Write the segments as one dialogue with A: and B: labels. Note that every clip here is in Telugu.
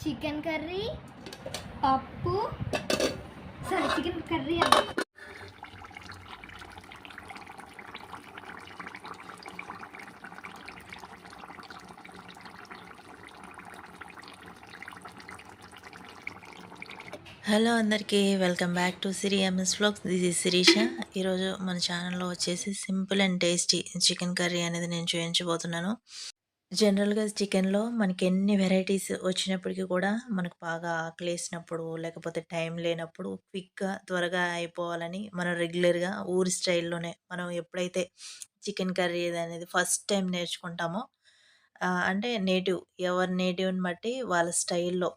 A: చికెన్ కర్రీ పప్పు. సరే చికెన్ కర్రీ
B: హలో అందరికీ welcome back to Siri MS folks this is Shirisha ఈరోజు మన ఛానల్లో వచ్చేసి simple and tasty chicken curry అనేది నేను చూపించబోతున్నాను జనరల్గా చికెన్లో మనకి ఎన్ని వెరైటీస్ వచ్చినప్పటికీ కూడా మనకు బాగా ఆకలేసినప్పుడు లేకపోతే టైం లేనప్పుడు క్విక్గా త్వరగా అయిపోవాలని మనం రెగ్యులర్గా ఊరి స్టైల్లోనే మనం ఎప్పుడైతే చికెన్ కర్రీ అనేది ఫస్ట్ టైం నేర్చుకుంటామో అంటే నేటివ్ ఎవరి నేటివ్‌ని బట్టి వాళ్ళ స్టైల్‌లో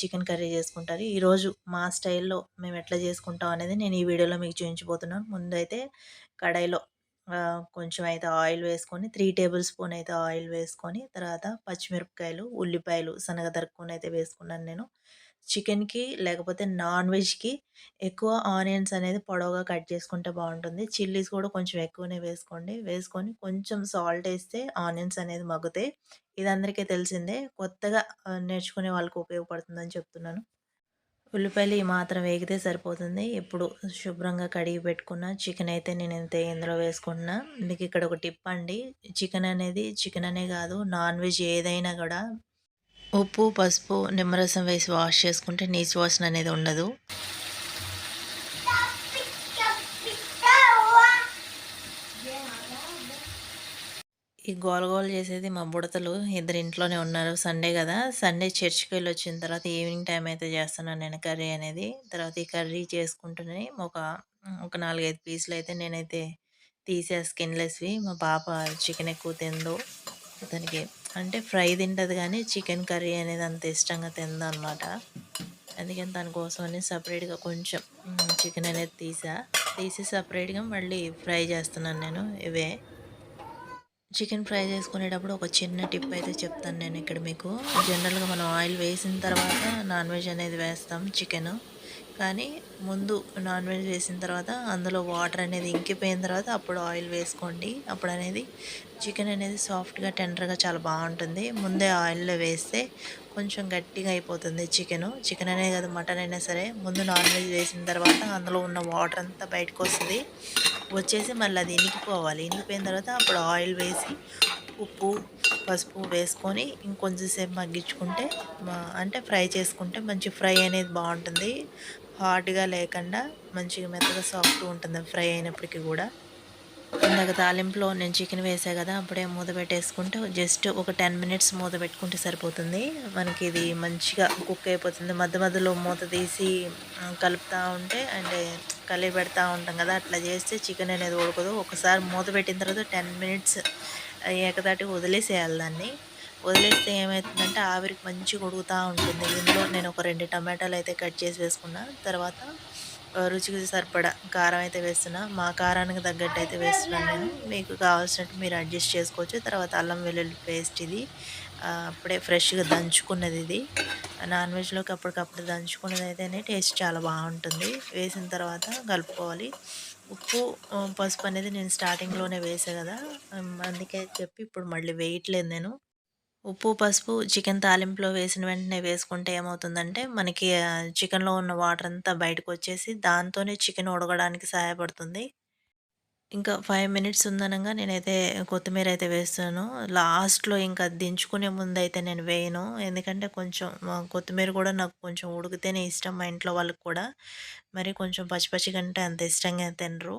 B: చికెన్ కర్రీ చేసుకుంటారు. ఈరోజు మా స్టైల్‌లో మేము ఎట్లా చేసుకుంటాం అనేది నేను ఈ వీడియోలో మీకు చూపించబోతున్నాను. ముందైతే కడాయిలో కొంచెం అయితే ఆయిల్ వేసుకొని త్రీ టేబుల్ స్పూన్ అయితే ఆయిల్ వేసుకొని తర్వాత పచ్చిమిరపకాయలు, ఉల్లిపాయలు సన్నగా తరుక్కొని అయితే వేసుకున్నాను నేను. చికెన్‌కి లేకపోతే నాన్ వెజ్‌కి ఎక్కువ ఆనియన్స్ అనేది పొడవుగా కట్ చేసుకుంటే బాగుంటుంది. చిల్లీస్ కూడా కొంచెం ఎక్కువనే వేసుకోండి. వేసుకొని కొంచెం సాల్ట్ వేస్తే ఆనియన్స్ అనేది మగ్గుతాయి. ఇది అందరికీ తెలిసిందే. కొత్తగా నేర్చుకునే వాళ్ళకి ఉపయోగపడుతుందని చెప్తున్నాను. ఉల్లిపాయలు ఈ మాత్రం వేగితే సరిపోతుంది. ఇప్పుడు శుభ్రంగా కడిగి పెట్టుకున్న చికెన్ అయితే నేనైతే ఇందులో వేసుకుంటున్నా. మీకు ఇక్కడ ఒక టిప్ అండి. చికెన్ అనేది చికెన్ అనే కాదు నాన్ వెజ్ ఏదైనా కూడా ఉప్పు, పసుపు, నిమ్మరసం వేసి వాష్ చేసుకుంటే నీచు వాసన అనేది ఉండదు. ఈ గోల గోల చేసేది మా బుడతలు ఇద్దరు ఇంట్లోనే ఉన్నారు. సండే కదా! సండే చర్చ్‌కి వెళ్ళొచ్చిన తర్వాత ఈవినింగ్ టైం అయితే చేస్తున్నాను నేను కర్రీ అనేది. తర్వాత ఈ కర్రీ చేసుకుంటూనే ఒక ఒక 4, 5 పీసులు అయితే నేనైతే తీసే స్కిన్‌లెస్‌వి. మా పాప చికెన్ ఎక్కువ తిందో అతనికి అంటే ఫ్రై తింటది కానీ చికెన్ కర్రీ అనేది అంత ఇష్టంగా తినదనమాట. అందుకని దానికోసం అని సపరేట్‌గా కొంచెం చికెన్ అనేది తీసా. తీసి సపరేట్‌గా మళ్ళీ ఫ్రై చేస్తున్నాను నేను ఇవే. చికెన్ ఫ్రై చేసుకునేటప్పుడు ఒక చిన్న టిప్ అయితే చెప్తాను నేను ఇక్కడ మీకు. జనరల్‌గా మనం ఆయిల్ వేసిన తర్వాత నాన్ వెజ్ అనేది వేస్తాం చికెను. కానీ ముందు నాన్ వెజ్ వేసిన తర్వాత అందులో వాటర్ అనేది ఇంకిపోయిన తర్వాత అప్పుడు ఆయిల్ వేసుకోండి. అప్పుడు అనేది చికెన్ అనేది సాఫ్ట్‌గా, టెండర్‌గా చాలా బాగుంటుంది. ముందే ఆయిల్‌లో వేస్తే కొంచెం గట్టిగా అయిపోతుంది చికెను. చికెన్ అనే కాదు మటన్ అయినా సరే ముందు నాన్ వెజ్ వేసిన తర్వాత అందులో ఉన్న వాటర్ అంతా బయటకు వస్తుంది వచ్చేసి మళ్ళీ అది ఇనికిపోవాలి. ఇనికిపోయిన తర్వాత అప్పుడు ఆయిల్ వేసి ఉప్పు, పసుపు వేసుకొని ఇంకొంచెంసేపు మగ్గించుకుంటే అంటే ఫ్రై చేసుకుంటే మంచి ఫ్రై అనేది బాగుంటుంది. హార్డ్‌గా లేకుండా మంచిగా మెత్తగా సాఫ్ట్‌గా ఉంటుంది ఫ్రై అయినప్పటికీ కూడా. ఇందాక తాలింపులో నేను చికెన్ వేసా కదా! అప్పుడే మూత పెట్టేసుకుంటే జస్ట్ ఒక 10 మినిట్స్ మూత పెట్టుకుంటే సరిపోతుంది. మనకి ఇది మంచిగా కుక్ అయిపోతుంది. మధ్య మధ్యలో మూత తీసి కలుపుతూ ఉంటే అంటే కలిపి పెడతా ఉంటాం కదా! అట్లా చేస్తే చికెన్ అనేది ఉడకదు. ఒకసారి మూత పెట్టిన తర్వాత 10 మినిట్స్ ఏకదాటి వదిలేసేయాలి దాన్ని. వదిలేస్తే ఏమైతుందంటే ఆవిరికి మంచిగా ఉడుకుతూ ఉంటుంది. ఇందులో నేను ఒక రెండు టమాటాలు అయితే కట్ చేసి వేసుకున్నా. తర్వాత రుచికి సరిపడా కారం అయితే వేస్తున్నా. మా కారానికి తగ్గట్టు అయితే వేస్తున్నాను నేను. మీకు కావాల్సినట్టు మీరు అడ్జస్ట్ చేసుకోవచ్చు. తర్వాత అల్లం వెల్లుల్లి పేస్ట్ ఇది అప్పుడే ఫ్రెష్‌గా దంచుకున్నది ఇది. నాన్ వెజ్‌లోకి అప్పటికప్పుడు దంచుకున్నది అయితేనే టేస్ట్ చాలా బాగుంటుంది. వేసిన తర్వాత కలుపుకోవాలి. ఉప్పు, పసుపు అనేది నేను స్టార్టింగ్‌లోనే వేసా కదా! అందుకే చెప్పి ఇప్పుడు మళ్ళీ వేయట్లేదు నేను. ఉప్పు, పసుపు చికెన్ తాలింపులో వేసిన వెంటనే వేసుకుంటే ఏమవుతుందంటే మనకి చికెన్‌లో ఉన్న వాటర్ అంతా బయటకు వచ్చేసి దాంతోనే చికెన్ ఉడకడానికి సహాయపడుతుంది. ఇంకా ఫైవ్ మినిట్స్ ఉందనగా నేనైతే కొత్తిమీర అయితే వేస్తాను. లాస్ట్‌లో ఇంకా దించుకునే ముందు అయితే నేను వేయను. ఎందుకంటే కొంచెం కొత్తిమీర కూడా నాకు కొంచెం ఉడికితేనే ఇష్టం మా ఇంట్లో వాళ్ళకి కూడా. మరి కొంచెం పచ్చి కంటే అంత ఇష్టంగా తినరు.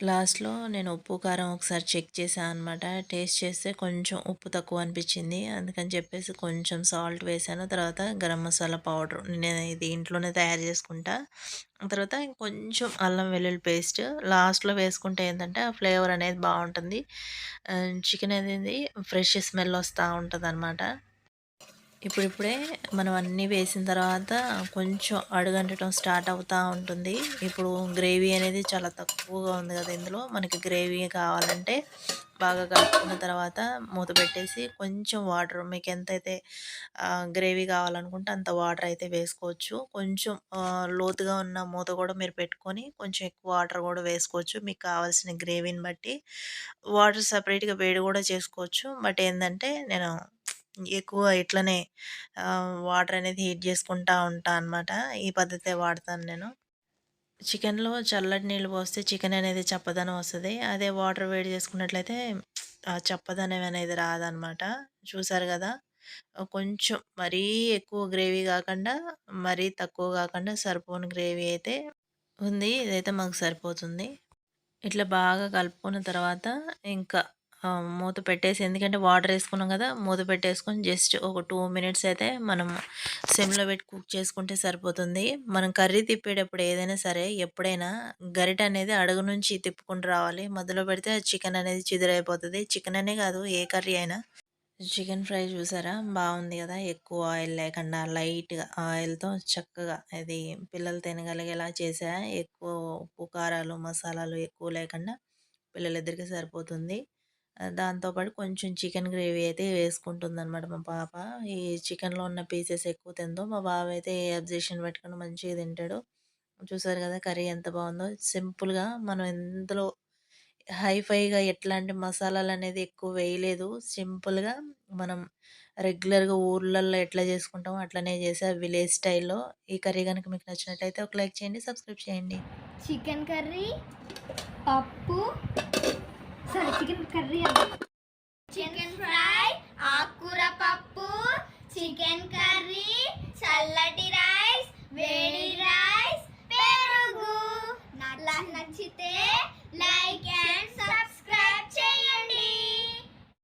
B: లాస్ట్‌లో నేను ఉప్పు, కారం ఒకసారి చెక్ చేశాను అనమాట. టేస్ట్ చేస్తే కొంచెం ఉప్పు తక్కువ అనిపించింది. అందుకని చెప్పేసి కొంచెం సాల్ట్ వేసాను తర్వాత గరం మసాలా పౌడర్ నేను ఇది ఇంట్లోనే తయారు చేసుకుంటా. తర్వాత కొంచెం అల్లం వెల్లుల్లి పేస్ట్ లాస్ట్‌లో వేసుకుంటే ఏంటంటే ఆ ఫ్లేవర్ అనేది బాగుంటుంది. చికెన్ అనేది ఫ్రెష్ స్మెల్ వస్తూ ఉంటుంది అనమాట ఇప్పుడిప్పుడే మనం అన్నీ వేసిన తర్వాత కొంచెం అడుగంటడం స్టార్ట్ అవుతూ ఉంటుంది. ఇప్పుడు గ్రేవీ అనేది చాలా తక్కువగా ఉంది కదా! ఇందులో మనకి గ్రేవీ కావాలంటే బాగా కలుపుకున్న తర్వాత మూత పెట్టేసి కొంచెం వాటర్ మీకు ఎంతైతే గ్రేవీ కావాలనుకుంటే అంత వాటర్ అయితే వేసుకోవచ్చు. కొంచెం లోతుగా ఉన్న మూత కూడా మీరు పెట్టుకొని కొంచెం ఎక్కువ వాటర్ కూడా వేసుకోవచ్చు. మీకు కావాల్సిన గ్రేవీని బట్టి. వాటర్ సపరేట్గా వేడి కూడా చేసుకోవచ్చు. బట్ ఏంటంటే నేను ఎక్కువ ఇట్లనే వాటర్ అనేది హీట్ చేసుకుంటా ఉంటా అనమాట ఈ పద్ధతే వాడతాను నేను. చికెన్లో చల్లటి నీళ్ళు పోస్తే చికెన్ అనేది చప్పదనం వస్తుంది. అదే వాటర్ వేడి చేసుకున్నట్లయితే ఆ చప్పదనం అనేది రాదనమాట చూసారు కదా? కొంచెం మరీ ఎక్కువ గ్రేవీ కాకుండా మరీ తక్కువ కాకుండా సరిపోని గ్రేవీ అయితే ఉంది. ఇదైతే మాకు సరిపోతుంది. ఇట్లా బాగా కలుపుకున్న తర్వాత ఇంకా మూత పెట్టేసి ఎందుకంటే వాటర్ వేసుకున్నాం కదా మూత పెట్టేసుకొని జస్ట్ ఒక టూ మినిట్స్ అయితే మనం సిమ్లో పెట్టి కుక్ చేసుకుంటే సరిపోతుంది. మనం కర్రీ తిప్పేటప్పుడు ఏదైనా సరే ఎప్పుడైనా గరిట అనేది అడుగు నుంచి తిప్పుకుంటూ రావాలి. మధ్యలో పెడితే చికెన్ అనేది చిదురైపోతుంది. చికెన్ అనే కాదు ఏ కర్రీ అయినా. చికెన్ ఫ్రై చూసారా? బాగుంది కదా. ఎక్కువ ఆయిల్ లేకుండా లైట్గా ఆయిల్తో చక్కగా అది పిల్లలు తినగలిగేలా చేసా. ఎక్కువ ఉప్పు కారాలు మసాలాలు ఎక్కువ లేకుండా పిల్లలిద్దరికీ సరిపోతుంది. దాంతోపాటు కొంచెం చికెన్ గ్రేవీ అయితే వేసుకుంటుంది అనమాట మా పాప. ఈ చికెన్లో ఉన్న పీసెస్ ఎక్కువ తిందో మా బాబు అయితే ఏ అబ్జెక్షన్ పెట్టుకుని మంచిగా తింటాడు. చూసారు కదా కర్రీ ఎంత బాగుందో. సింపుల్గా మనం ఎందులో హైఫైగా ఎట్లాంటి మసాలాలు అనేది ఎక్కువ వేయలేదు. సింపుల్గా మనం రెగ్యులర్గా ఊర్లలో ఎట్లా చేసుకుంటామో అట్లనే చేసా విలేజ్ స్టైల్లో ఈ కర్రీ కనుక మీకు నచ్చినట్టయితే ఒక లైక్ చేయండి సబ్స్క్రైబ్ చేయండి.
A: చికెన్ కర్రీ పప్పు సరే చికెన్ కర్రీ చికెన్ ఫ్రై ఆకుకూర పప్పు